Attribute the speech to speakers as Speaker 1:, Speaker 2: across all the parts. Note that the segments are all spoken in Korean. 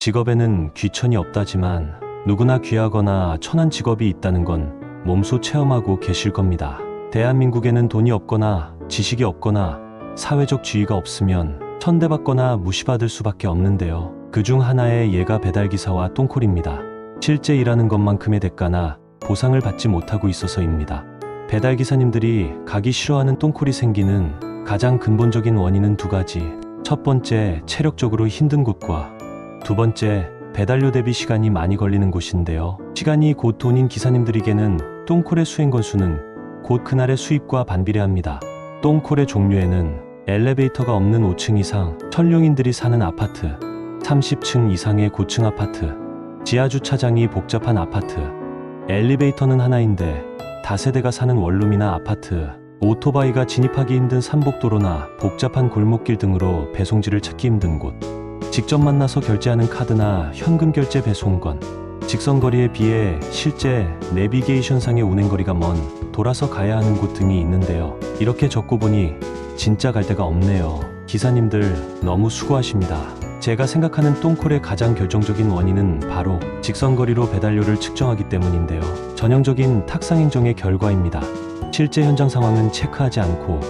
Speaker 1: 직업에는 귀천이 없다지만 누구나 귀하거나 천한 직업이 있다는 건 몸소 체험하고 계실 겁니다. 대한민국에는 돈이 없거나 지식이 없거나 사회적 지위가 없으면 천대받거나 무시받을 수밖에 없는데요. 그 중 하나의 예가 배달기사와 똥콜입니다. 실제 일하는 것만큼의 대가나 보상을 받지 못하고 있어서입니다. 배달기사님들이 가기 싫어하는 똥콜이 생기는 가장 근본적인 원인은 두 가지. 첫 번째, 체력적으로 힘든 곳과 두 번째, 배달료 대비 시간이 많이 걸리는 곳인데요. 시간이 곧 돈인 기사님들에게는 똥콜의 수행 건수는 곧 그날의 수입과 반비례합니다. 똥콜의 종류에는 엘리베이터가 없는 5층 이상, 천룡인들이 사는 아파트, 30층 이상의 고층 아파트, 지하 주차장이 복잡한 아파트, 엘리베이터는 하나인데 다세대가 사는 원룸이나 아파트, 오토바이가 진입하기 힘든 산복도로나 복잡한 골목길 등으로 배송지를 찾기 힘든 곳, 직접 만나서 결제하는 카드나 현금 결제 배송건, 직선거리에 비해 실제 내비게이션상의 운행거리가 먼 돌아서 가야 하는 곳 등이 있는데요. 이렇게 적고 보니 진짜 갈 데가 없네요. 기사님들 너무 수고하십니다. 제가 생각하는 똥콜의 가장 결정적인 원인은 바로 직선거리로 배달료를 측정하기 때문인데요. 전형적인 탁상행정의 결과입니다. 실제 현장 상황은 체크하지 않고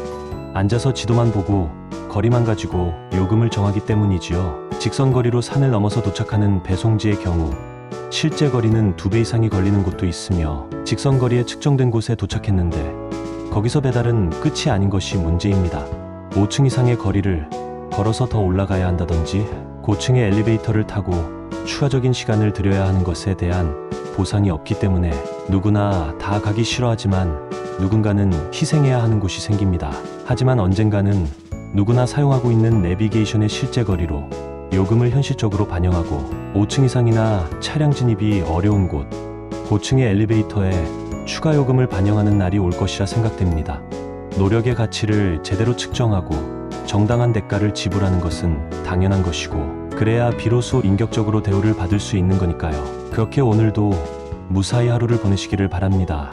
Speaker 1: 앉아서 지도만 보고 거리만 가지고 요금을 정하기 때문이지요. 직선거리로 산을 넘어서 도착하는 배송지의 경우 실제 거리는 두 배 이상이 걸리는 곳도 있으며 직선거리에 측정된 곳에 도착했는데 거기서 배달은 끝이 아닌 것이 문제입니다. 5층 이상의 거리를 걸어서 더 올라가야 한다든지 고층의 엘리베이터를 타고 추가적인 시간을 들여야 하는 것에 대한 보상이 없기 때문에 누구나 다 가기 싫어하지만 누군가는 희생해야 하는 곳이 생깁니다. 하지만 언젠가는 누구나 사용하고 있는 내비게이션의 실제 거리로 요금을 현실적으로 반영하고 5층 이상이나 차량 진입이 어려운 곳, 고층의 엘리베이터에 추가 요금을 반영하는 날이 올 것이라 생각됩니다. 노력의 가치를 제대로 측정하고 정당한 대가를 지불하는 것은 당연한 것이고 그래야 비로소 인격적으로 대우를 받을 수 있는 거니까요. 그렇게 오늘도 무사히 하루를 보내시기를 바랍니다.